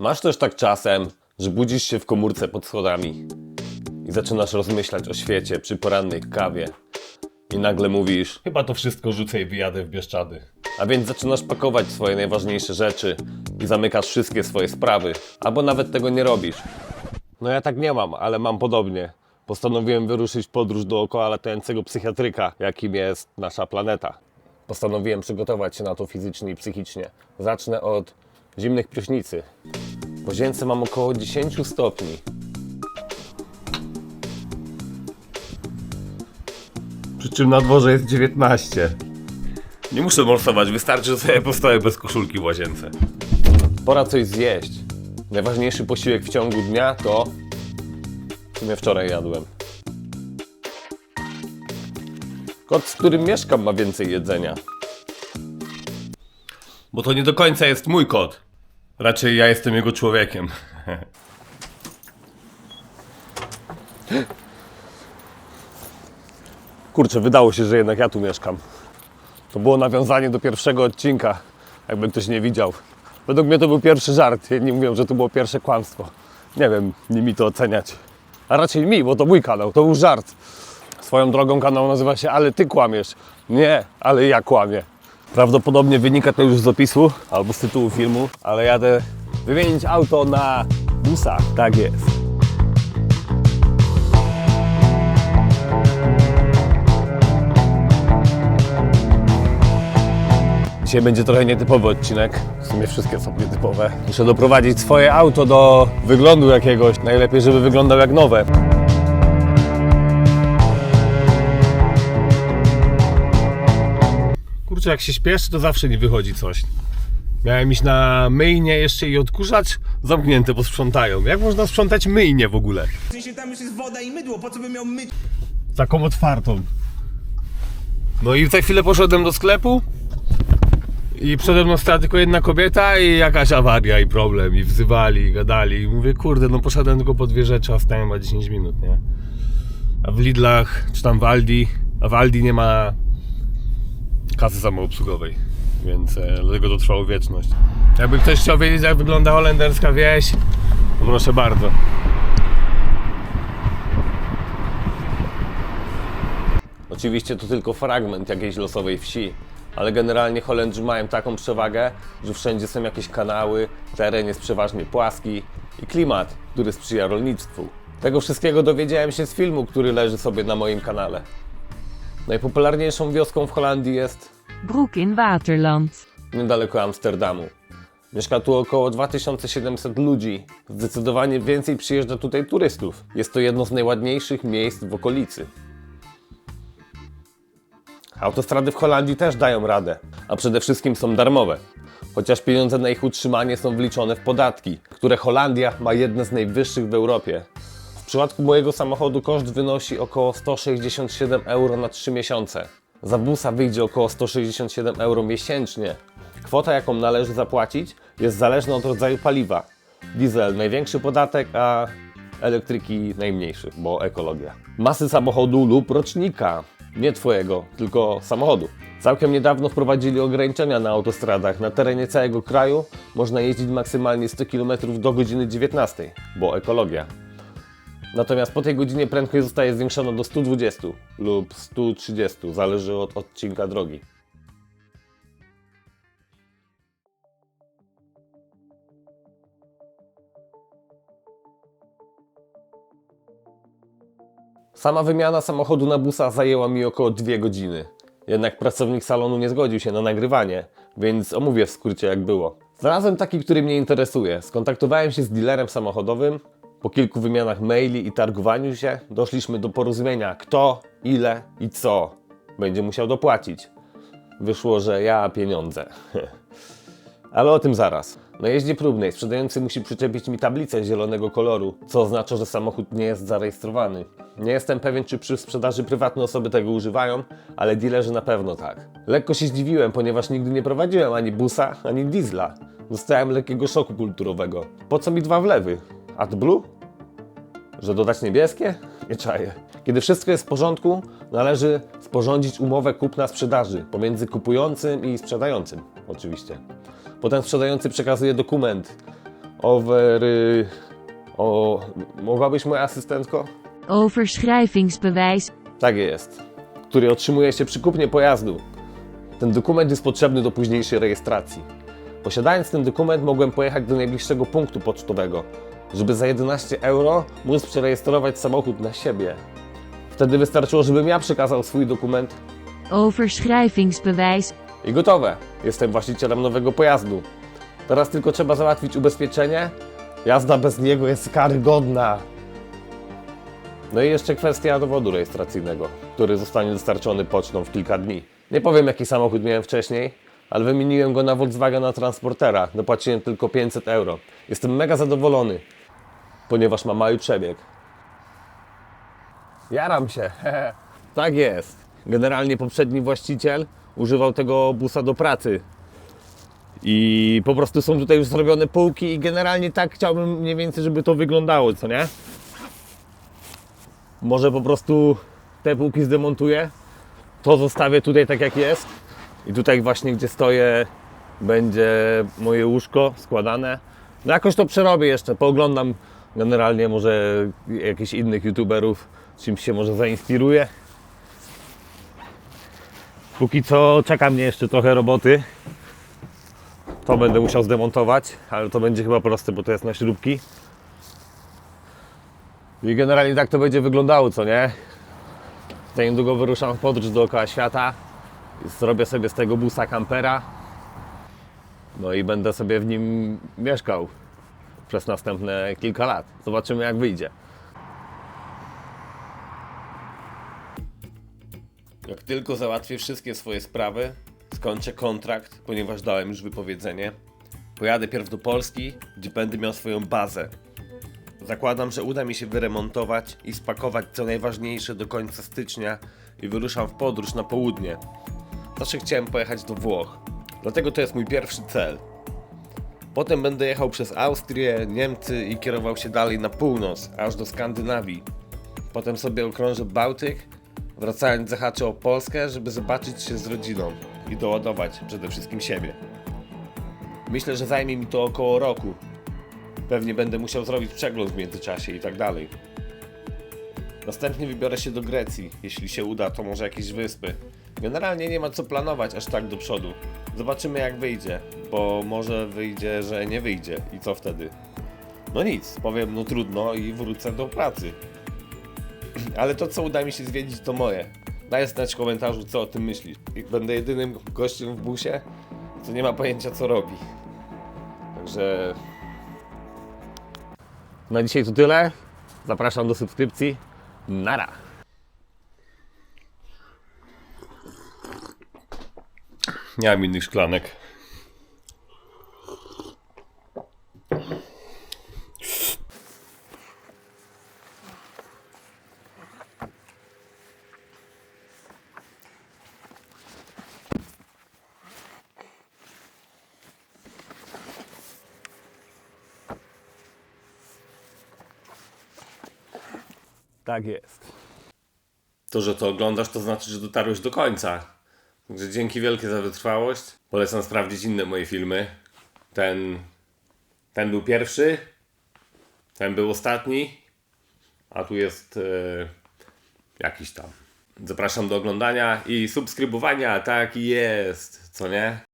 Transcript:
Masz też tak czasem, że budzisz się w komórce pod schodami i zaczynasz rozmyślać o świecie przy porannej kawie i nagle mówisz, chyba to wszystko rzucę i wyjadę w Bieszczady. A więc zaczynasz pakować swoje najważniejsze rzeczy i zamykasz wszystkie swoje sprawy, albo nawet tego nie robisz. No ja tak nie mam, ale mam podobnie. Postanowiłem wyruszyć w podróż dookoła latającego psychiatryka, jakim jest nasza planeta. Postanowiłem przygotować się na to fizycznie i psychicznie. Zacznę od zimnych prysznicy. W łazience mam około 10 stopni. Przy czym na dworze jest 19. Nie muszę morsować, wystarczy, że sobie postoję bez koszulki w łazience. Pora coś zjeść. Najważniejszy posiłek w ciągu dnia to... W sumie wczoraj jadłem. Kot, z którym mieszkam, ma więcej jedzenia. Bo to nie do końca jest mój kot. Raczej ja jestem jego człowiekiem. Kurczę, wydało się, że jednak ja tu mieszkam. To było nawiązanie do pierwszego odcinka, jakby ktoś nie widział. Według mnie to był pierwszy żart. Jedni mówią, że to było pierwsze kłamstwo. Nie wiem, nie mi to oceniać. A raczej mi, bo to mój kanał, to był żart. Swoją drogą kanał nazywa się Ale Ty Kłamiesz. Nie, ale ja kłamię. Prawdopodobnie wynika to już z opisu albo z tytułu filmu, ale jadę wymienić auto na busa. Tak jest. Dzisiaj będzie trochę nietypowy odcinek. W sumie wszystkie są nietypowe. Muszę doprowadzić swoje auto do wyglądu jakiegoś. Najlepiej, żeby wyglądał jak nowe. Kurczę, jak się śpieszy, to zawsze nie wychodzi coś. Miałem iść na myjnie jeszcze i odkurzacz zamknięte, bo sprzątają. Jak można sprzątać myjnie w ogóle? W sensie tam już jest woda i mydło, po co by miał myć? Taką otwartą. No i za chwilę poszedłem do sklepu i przede mną stała tylko jedna kobieta i jakaś awaria i problem i wzywali i gadali i mówię, kurde, no poszedłem tylko po dwie rzeczy, a stałem ma 10 minut, nie? A w Lidlach, czy tam w Aldi, a w Aldi nie ma kasy samoobsługowej, więc e, dlatego to trwało wieczność. Jakby ktoś chciał wiedzieć, jak wygląda holenderska wieś, to proszę bardzo. Oczywiście to tylko fragment jakiejś losowej wsi, ale generalnie Holendrzy mają taką przewagę, że wszędzie są jakieś kanały, teren jest przeważnie płaski i klimat, który sprzyja rolnictwu. Tego wszystkiego dowiedziałem się z filmu, który leży sobie na moim kanale. Najpopularniejszą wioską w Holandii jest Broek in Waterland. niedaleko Amsterdamu. Mieszka tu około 2700 ludzi. Zdecydowanie więcej przyjeżdża tutaj turystów. Jest to jedno z najładniejszych miejsc w okolicy. Autostrady w Holandii też dają radę, a przede wszystkim są darmowe. Chociaż pieniądze na ich utrzymanie są wliczone w podatki, które Holandia ma jedne z najwyższych w Europie. Przypadku mojego samochodu koszt wynosi około 167 euro na 3 miesiące. Za busa wyjdzie około 167 euro miesięcznie. Kwota, jaką należy zapłacić, jest zależna od rodzaju paliwa. Diesel największy podatek, a elektryki najmniejszy, bo ekologia. Masy samochodu lub rocznika. Nie twojego, tylko samochodu. Całkiem niedawno wprowadzili ograniczenia na autostradach. Na terenie całego kraju można jeździć maksymalnie 100 km do godziny 19, bo ekologia. Natomiast po tej godzinie prędkość zostaje zwiększona do 120 lub 130, zależy od odcinka drogi. Sama wymiana samochodu na busa zajęła mi około 2 godziny. Jednak pracownik salonu nie zgodził się na nagrywanie, więc omówię w skrócie jak było. Znalazłem taki, który mnie interesuje. Skontaktowałem się z dealerem samochodowym. Po kilku wymianach maili i targowaniu się doszliśmy do porozumienia kto, ile i co będzie musiał dopłacić. Wyszło, że ja pieniądze. Ale o tym zaraz. Na jeździe próbnej sprzedający musi przyczepić mi tablicę zielonego koloru, co oznacza, że samochód nie jest zarejestrowany. Nie jestem pewien, czy przy sprzedaży prywatne osoby tego używają, ale dealerzy na pewno tak. Lekko się zdziwiłem, ponieważ nigdy nie prowadziłem ani busa, ani diesla. Dostałem lekkiego szoku kulturowego. Po co mi dwa wlewy? AdBlue? Że dodać niebieskie? Nie czaję. Kiedy wszystko jest w porządku, należy sporządzić umowę kupna-sprzedaży pomiędzy kupującym i sprzedającym, oczywiście. Potem sprzedający przekazuje dokument over... y, O, mogłabyś moja asystentko? Overschrijvingsbewijs. Tak jest. Który otrzymuje się przy kupnie pojazdu. Ten dokument jest potrzebny do późniejszej rejestracji. Posiadając ten dokument mogłem pojechać do najbliższego punktu pocztowego, żeby za 11 euro móc przerejestrować samochód na siebie. Wtedy wystarczyło, żebym ja przekazał swój dokument Overschrijvingsbewijs. i gotowe. Jestem właścicielem nowego pojazdu. Teraz tylko trzeba załatwić ubezpieczenie. Jazda bez niego jest karygodna. No i jeszcze kwestia dowodu rejestracyjnego, który zostanie dostarczony pocztą w kilka dni. Nie powiem jaki samochód miałem wcześniej, ale wymieniłem go na Volkswagena Transportera. Dopłaciłem tylko 500 euro. Jestem mega zadowolony, ponieważ ma mały przebieg. Jaram się. tak jest. Generalnie poprzedni właściciel używał tego busa do pracy. I po prostu są tutaj już zrobione półki i generalnie tak chciałbym mniej więcej, żeby to wyglądało, co nie? Może po prostu te półki zdemontuję, to zostawię tutaj tak jak jest i tutaj właśnie gdzie stoję będzie moje łóżko składane. No jakoś to przerobię jeszcze, pooglądam generalnie może jakichś innych youtuberów, czymś się może zainspiruję. Póki co czeka mnie jeszcze trochę roboty. To będę musiał zdemontować, ale to będzie chyba proste, bo to jest na śrubki. I generalnie tak to będzie wyglądało, co nie? Za niedługo wyruszam w podróż dookoła świata. Zrobię sobie z tego busa kampera. No i będę sobie w nim mieszkał przez następne kilka lat. Zobaczymy jak wyjdzie. Jak tylko załatwię wszystkie swoje sprawy, skończę kontrakt, ponieważ dałem już wypowiedzenie, pojadę pierw do Polski, gdzie będę miał swoją bazę. Zakładam, że uda mi się wyremontować i spakować co najważniejsze do końca stycznia i wyruszam w podróż na południe. Zawsze chciałem pojechać do Włoch, dlatego to jest mój pierwszy cel. Potem będę jechał przez Austrię, Niemcy i kierował się dalej na północ, aż do Skandynawii. Potem sobie okrążę Bałtyk, wracając zahaczę o Polskę, żeby zobaczyć się z rodziną i doładować przede wszystkim siebie. Myślę, że zajmie mi to około roku. Pewnie będę musiał zrobić przegląd w międzyczasie i tak dalej. Następnie wybiorę się do Grecji. Jeśli się uda, to może jakieś wyspy. Generalnie nie ma co planować aż tak do przodu. Zobaczymy jak wyjdzie, bo może wyjdzie, że nie wyjdzie. I co wtedy? No nic, powiem no trudno i wrócę do pracy. Ale to co uda mi się zwiedzić to moje. Daj znać w komentarzu co o tym myślisz. I Będę jedynym gościem w busie, co nie ma pojęcia co robi. Także na dzisiaj to tyle. Zapraszam do subskrypcji. Nara. Nie mam innych szklanek. Tak jest. To, że to oglądasz, to znaczy, że dotarłeś do końca. Także dzięki wielkie za wytrwałość. Polecam sprawdzić inne moje filmy. Ten, ten był pierwszy, ten był ostatni, a tu jest e, jakiś tam. Zapraszam do oglądania i subskrybowania. Tak jest, co nie?